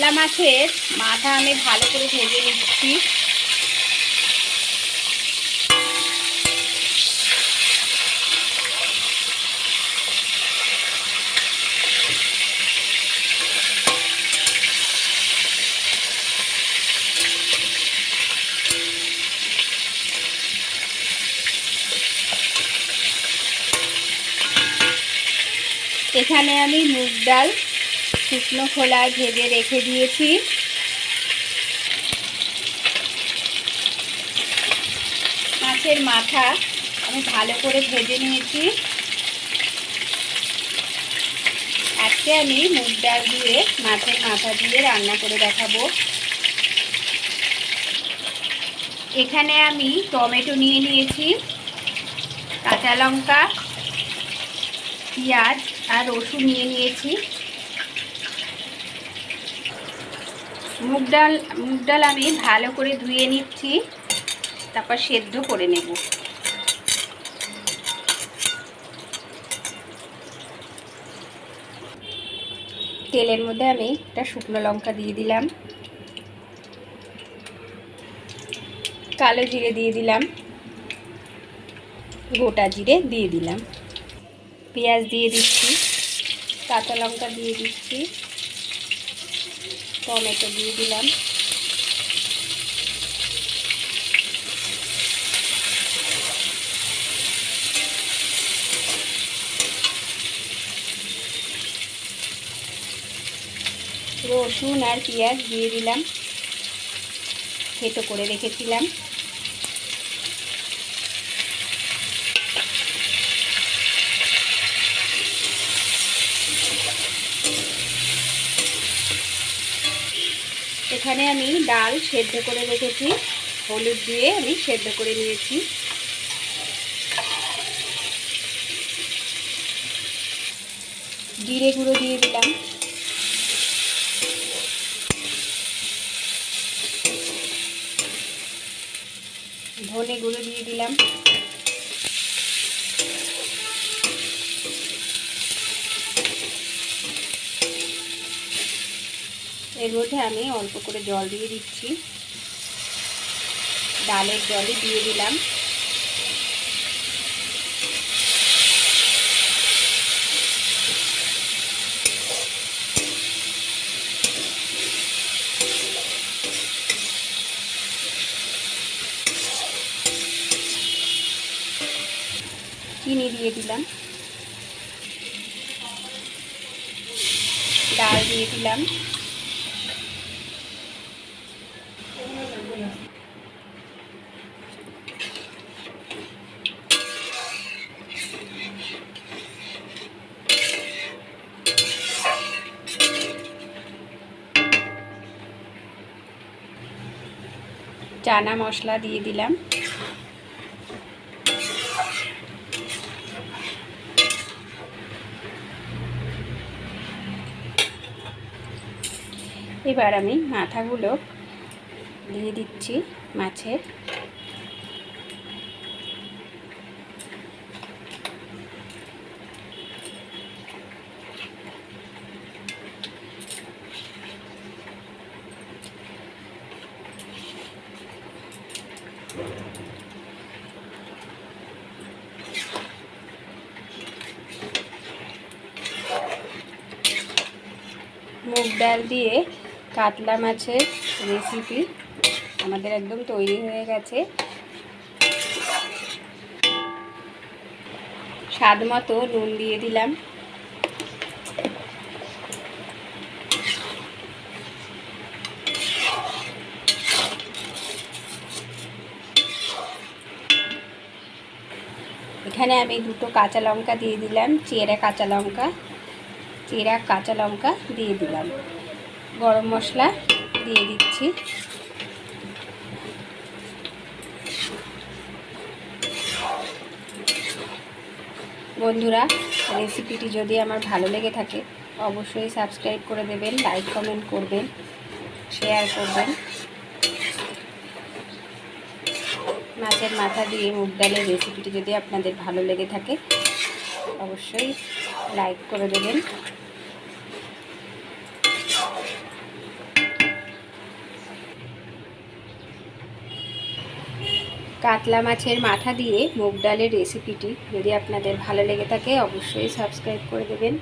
কাতলা মাছের মাথা আমি ভালো করে ভেজে নিচ্ছি। এখানে আমি মুগ ডাল শুকনো খোলায় ভেজে রেখে দিয়েছি। মাছের মাথা আমি ভালো করে ভেজে নিয়েছি। আজকে আমি মুগ ডাল দিয়ে মাছের মাথা দিয়ে রান্না করে দেখাবো। এখানে আমি টমেটো নিয়ে নিয়েছি, কাঁচা লঙ্কা, পেঁয়াজ আর রসুন নিয়ে নিয়েছি। মুগ ডাল মুগ ডাল আমি ভালো করে ধুয়ে নিচ্ছি, তারপর সেদ্ধ করে নেব। তেলের মধ্যে আমি একটা শুকনো লঙ্কা দিয়ে দিলাম। কালো জিরে দিয়ে দিলাম। গোটা জিরে দিয়ে দিলাম। পেঁয়াজ দিয়ে দিচ্ছি, কাঁচা লঙ্কা দিয়ে দিচ্ছি। টমেটো দিয়ে দিলাম। রসুন আর পেঁয়াজ দিয়ে দিলাম। থেতো করে রেখেছিলাম। এখানে আমি ডাল সেদ্ধ করে রেখেছি, হলুদ দিয়ে আমি সেদ্ধ করে নিয়েছি। জিরে গুঁড়ো দিয়ে দিলাম। ধনে গুঁড়ো দিয়ে দিলাম। এর মধ্যে আমি অল্প করে জল দিয়ে দিচ্ছি। ডালের জলই দিয়ে দিলাম। চিনি দিয়ে দিলাম। ডাল দিয়ে দিলাম। চানা মশলা দিয়ে দিলাম। এবার আমি মাথাগুলো দিয়ে দিচ্ছি মাছের। মুগ ডাল দিয়ে কাতলা মাছের রেসিপি আমাদের একদম তৈরি হয়ে গেছে। স্বাদ মতো নুন দিয়ে দিলাম। এখানে আমি দুটো কাঁচা লঙ্কা দিয়ে দিলাম, চেরা কাঁচা লঙ্কা, চেরা কাঁচা লঙ্কা দিয়ে দিলাম। গরম মশলা দিয়ে দিচ্ছি। বন্ধুরা, রেসিপিটি যদি আমার ভালো লেগে থাকে, অবশ্যই সাবস্ক্রাইব করে দেবেন, লাইক কমেন্ট করবেন, শেয়ার করবেন। মাছের মাথা দিয়ে মুগ ডালের রেসিপিটি যদি আপনাদের ভালো লেগে থাকে, অবশ্যই লাইক করে দেবেন। কাতলা মাছের মাথা দিয়ে মুগ ডালের রেসিপিটি যদি আপনাদের ভালো লেগে থাকে, অবশ্যই সাবস্ক্রাইব করে দেবেন।